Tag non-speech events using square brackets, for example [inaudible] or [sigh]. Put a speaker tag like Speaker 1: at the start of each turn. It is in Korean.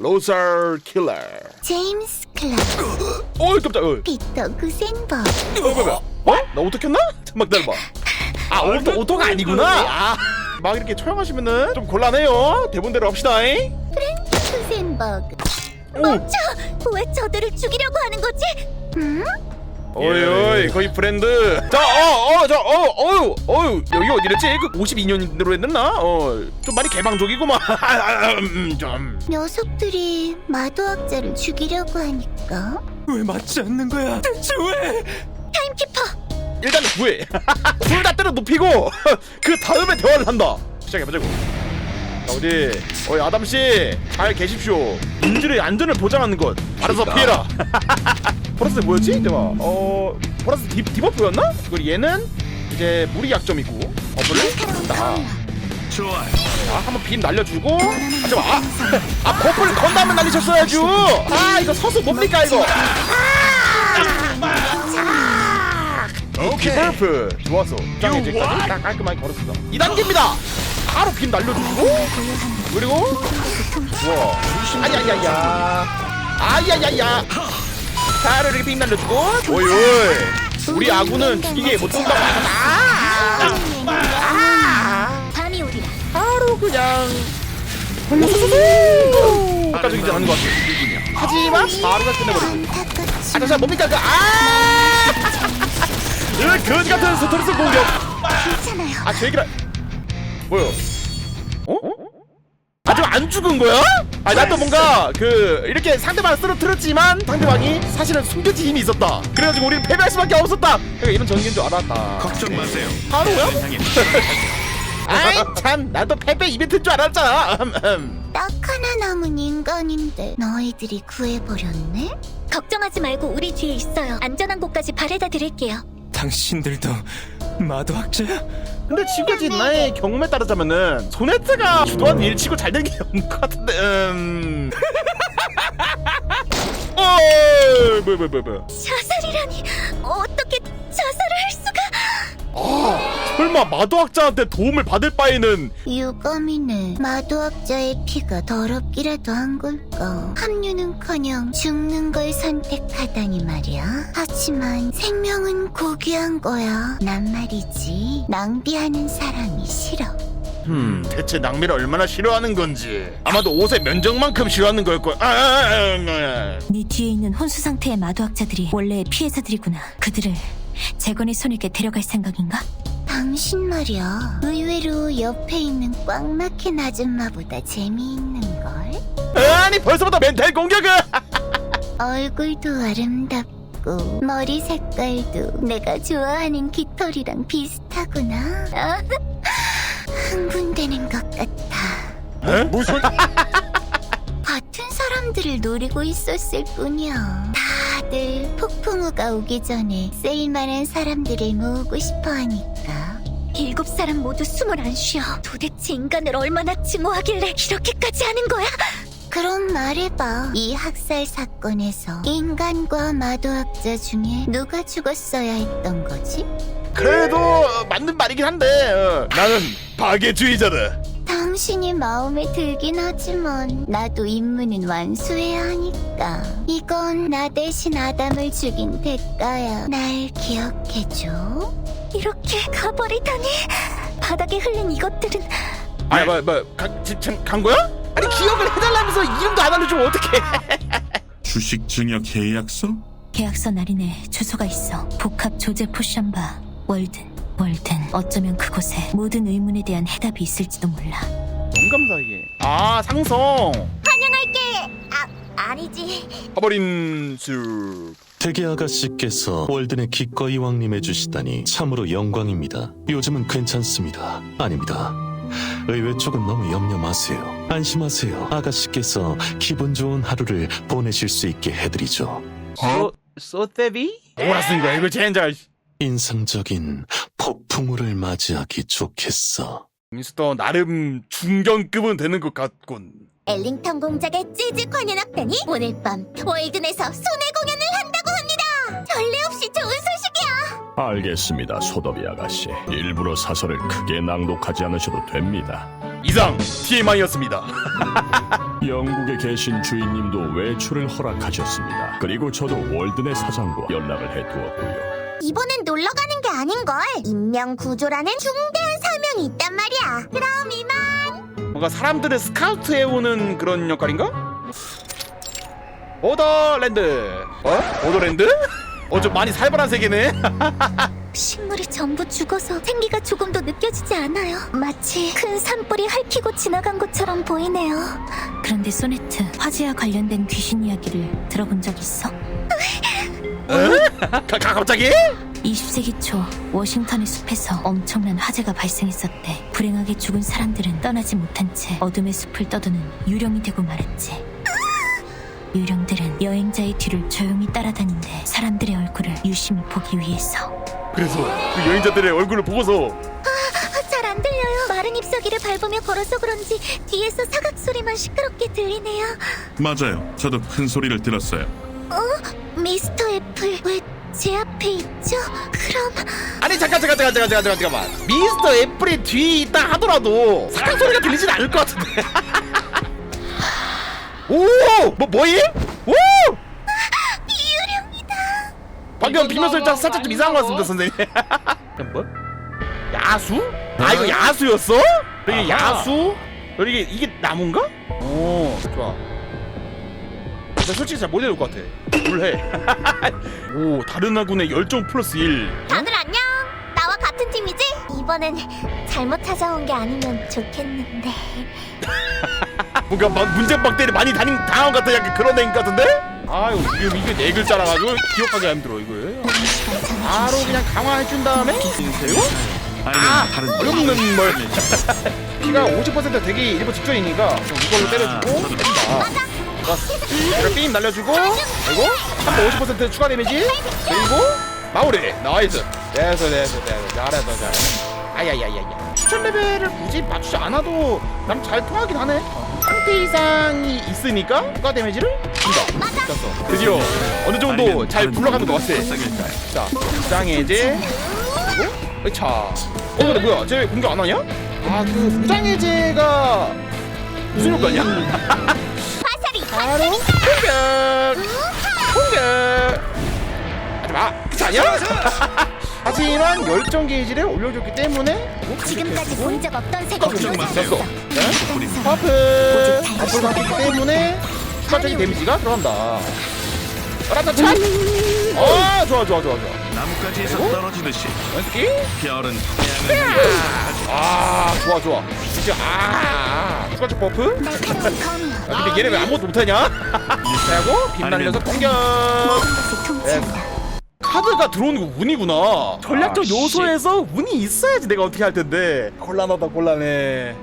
Speaker 1: 로서 킬러
Speaker 2: 제임스 클럽
Speaker 1: 어이 깜짝 어이
Speaker 2: 피터 구센버
Speaker 1: 어 뭐야 어? 나 오토 켰나? 잠깐만 기다려봐 아 오토, 오토가 아니구나 아, 막 이렇게 처형하시면은 좀 곤란해요 대본대로 합시다 잉?
Speaker 2: 구센버그
Speaker 1: 오
Speaker 2: 멈춰! 왜 저들을 죽이려고 하는 거지? 음?
Speaker 1: 어이 어이 거의 브랜드 자어어저어어유 어유 여기 어디랬지? 그 52년으로 했나? 어좀 많이 개방적이구만 [laughs] 음, 좀
Speaker 2: 녀석들이 마도학자를 죽이려고 하니까
Speaker 3: 왜 맞지 않는 거야? 대체 왜?
Speaker 2: 타임키퍼!
Speaker 1: 일단 구해 [laughs] 둘 다 때려 눕히고 [laughs] 그 다음에 대화를 한다 시작해보자고 자 어디 어이 아담 씨 잘 계십시오. 인질의 안전을 보장하는 것. 알아서 피해라. [laughs] 보라스 뭐였지? 대화 어 보라스 디, 디버프였나? 그리고 얘는 이제 무리 약점이고. 버블을 다
Speaker 3: 좋아.
Speaker 1: 자, 한번 빔 날려주고. 아 잠깐 아, [laughs] 아 버블 건 다음에 날리셨어야죠 아 이거 서서 뭡니까 이거? 오케이. 버프. 좋았어 짱 이제까지 딱 깔끔하게 걸었어. 2 단계입니다 바로 빔 날려주고 그리고 좋아 아야야야. 아야야야. 바로 이렇게 빔 날려주고 오이 오이. 우리 아군은 죽이게 못 준다고 아
Speaker 2: 오리라
Speaker 1: 바로 그냥. 효과적이지 않은 것 같아 하지만 바로 다 끝내버리고. 아 잠시만 뭡니까 그 아! [laughs] 이 거지 같은 스트레스 공격. 아제 얘기라 뭐요? 어? 아직 안 죽은 거야? 아 나도 뭔가 그 이렇게 상대방을 쓰러뜨렸지만 상대방이 사실은 숨겨진 힘이 있었다 그래가지고 우리는 패배할 수밖에 없었다 그러니까 이런 전개인 줄 알았다
Speaker 3: 걱정 마세요.
Speaker 1: 바로요? [laughs] 아이 참 나도 패배 이벤트인 줄 알았잖아 음, 음.
Speaker 2: 딱 하나 남은 인간인데 너희들이 구해버렸네? 걱정하지 말고 우리 뒤에 있어요 안전한 곳까지 바래다 드릴게요
Speaker 3: 당신들도 마도 학자야?
Speaker 1: 근데 지금까지 나의 경험에 따르자면은 소네트가 주도한 일치고 잘 된 게 [laughs] 없는 것 같은데 음... [laughs] 어 뭐야 뭐야 뭐야 뭐야.
Speaker 2: 자살이라니. 어떻게 자살을 할 수가?
Speaker 1: 아 설마 마도학자한테 도움을 받을 바에는
Speaker 2: 유감이네. 마도학자의 피가 더럽기라도 한 걸까? 합류는커녕 죽는 걸 선택하다니 말이야. 하지만 생명은 고귀한 거야. 난 말이지 낭비하는 사람이 싫어.
Speaker 1: 음 대체 낭비를 얼마나 싫어하는 건지. 아마도 옷의 면적만큼 싫어하는 걸걸 아, 아, 아, 아,
Speaker 4: 네 뒤에 있는 혼수 상태의 마도학자들이 원래의 피해자들이구나. 그들을 재건의 손에게 데려갈 생각인가?
Speaker 2: 당신 말이야 의외로 옆에 있는 꽉 막힌 아줌마보다 재미있는걸
Speaker 1: 아. 아니 벌써부터 멘탈 공격을 [laughs]
Speaker 2: 얼굴도 아름답고 머리 색깔도 내가 좋아하는 깃털이랑 비슷하구나. 아, 흥분되는 것 같아.
Speaker 1: 무슨 [laughs]
Speaker 2: 같은 사람들을 노리고 있었을 뿐이야. 다들 폭풍우가 오기 전에 쓸만한 사람들을 모으고 싶어 하니까. 일곱 사람 모두 숨을 안 쉬어. 도대체 인간을 얼마나 증오하길래 이렇게까지 하는 거야? 그럼 말해봐. 이 학살 사건에서 인간과 마도학자 중에 누가 죽었어야 했던 거지?
Speaker 1: 그래도 맞는 말이긴 한데 어, 나는 파괴주의자다
Speaker 2: 당신이 마음에 들긴 하지만 나도 임무는 완수해야 하니까 이건 나 대신 아담을 죽인 대가야 날 기억해줘 이렇게 가버리다니 바닥에 흘린 이것들은
Speaker 1: 아니 뭐뭐간 거야? 아니 기억을 해달라면서 이름도 안 알려주면 어떡해 [laughs]
Speaker 5: 주식 증여 계약서?
Speaker 4: 계약서 날인에 주소가 있어. 복합 조제 포션바 월든 월든 어쩌면 그곳에 모든 의문에 대한 해답이 있을지도 몰라.
Speaker 1: 뭔감사 이게 아 상성
Speaker 2: 아니지
Speaker 1: 파버린 수
Speaker 6: 대개 아가씨께서 월든에 기꺼이 왕림해 주시다니 참으로 영광입니다. 요즘은 괜찮습니다. 아닙니다. 의외 쪽은 너무 염려 마세요. 안심하세요. 아가씨께서 기분 좋은 하루를 보내실 수 있게 해드리죠.
Speaker 1: 소 소테비? 뭐라 쓴 거야 이거 젠장
Speaker 6: 인상적인 폭풍우를 맞이하기 좋겠어.
Speaker 1: 민스터 나름 중견급은 되는 것 같군
Speaker 2: 엘링턴 공작의 재즈 관현악단이 오늘 밤 월든에서 공연
Speaker 7: 알겠습니다, 소더비 아가씨. 일부러 사설을 크게 낭독하지 않으셔도 됩니다.
Speaker 1: 이상 TMI였습니다. [laughs]
Speaker 7: 영국에 계신 주인님도 외출을 허락하셨습니다. 그리고 저도 월든의 사장과 연락을 해두었고요.
Speaker 2: 이번엔 놀러 가는 게 아닌걸. 인명 구조라는 중대한 사명이 있단 말이야. 그럼 이만.
Speaker 1: 뭔가 사람들을 스카우트 해 오는 그런 역할인가? 오더랜드. 어? 오더랜드? 어 좀 많이 살벌한 세계네. [laughs]
Speaker 2: 식물이 전부 죽어서 생기가 조금도 느껴지지 않아요. 마치 큰 산불이 핥히고 지나간 것처럼 보이네요.
Speaker 4: 그런데 소네트, 화재와 관련된 귀신 이야기를 들어본 적 있어?
Speaker 1: 가, 가 갑자기?
Speaker 4: 20세기 초 워싱턴의 숲에서 엄청난 화재가 발생했었대. 불행하게 죽은 사람들은 떠나지 못한 채 어둠의 숲을 떠도는 유령이 되고 말았지. 유령들은 여행자의 뒤를 조용히 따라다닌대. 사람들의 얼굴을 유심히 보기 위해서.
Speaker 1: 그래서 그 여행자들의 얼굴을 보고서
Speaker 2: 잘 안 들려요. 마른 잎사귀를 밟으며 걸어서 그런지 뒤에서 사각 소리만 시끄럽게 들리네요.
Speaker 5: 맞아요. 저도 큰 소리를 들었어요.
Speaker 2: 미스터 애플 왜 제 앞에 있죠? 그럼
Speaker 1: 아니 잠깐 잠깐 잠깐 잠깐 잠깐 잠깐만 미스터 애플이 뒤에 있다 하더라도 사각 소리가 들리진 않을 것 같은데 [laughs] 오 뭐 뭐임? 오
Speaker 2: 유령이다.
Speaker 1: 방금 비명 소리 살짝 좀 이상한 것 같습니다 선생님 [laughs] 뭐? 야수? 아 이거 야수였어? 여기 야수? 여기 이게, 이게 나무인가? 오 좋아 나 솔직히 잘못 읽을 것 같아 불해 [laughs] 오 다른 아군의 열정 플러스 1
Speaker 2: 이번엔 잘못 찾아온 게 아니면 좋겠는데.
Speaker 1: 뭔가 막 문제박대를 많이 다닌 당한 것 같은 약간 그런 애인 것 같은데? 아유 지금 이게 네 글자라 가지고 기억하기 힘들어 이거. 바로 그냥 강화해 준 다음에? 인세요? 아 어렵는 뭘 피가 50% 되기 일부 직전이니까 좀 이걸로 때려주고. 때린다 좋았어 이걸 빔 날려주고. 그리고 한번50% 추가 데미지. 그리고 마무리. 나이스. 됐어 됐어 됐어. 잘했어 잘했어 아야야야야. 추천 레벨을 굳이 맞추지 않아도 남잘 통하긴 하네. 상태 이상이 있으니까 추가 데미지를 준다 됐어 드디어 어느 정도 잘 굴러가는 것 같아. 자 무장해제 그리고 으차. 어 근데 뭐야? 쟤 공격 안 하냐? 아그 무장해제가 무슨 효과냐?
Speaker 2: 화살이
Speaker 1: 바로 공격! 공격! 하지마. 그치 아니야? 하지만 열정 게이지를 올려줬기 때문에 뭐
Speaker 2: 지금까지 본 적 없던 색을
Speaker 5: 걱정 마세요.
Speaker 1: 네? 퍼프 퍼프를 바뀌기 때문에 추가적인 데미지가 들어간다. 따라타 차 어 좋아 좋아 좋아 좋아.
Speaker 5: 나뭇가지에서? 떨어지듯이
Speaker 1: 연습기?
Speaker 5: 별은
Speaker 1: 아. 좋아 좋아. 진짜 아 추가적 버프?
Speaker 2: 날카로운.
Speaker 1: 아, 근데 얘네 왜 아무것도 못하냐? 하고 빔 날려서 공격!
Speaker 2: 것을 통치한다.
Speaker 1: 카드가 들어오는 거 운이구나. 전략적
Speaker 7: 아, 씨.
Speaker 1: 요소에서 운이 있어야지 내가 어떻게 할 텐데. 곤란하다 곤란해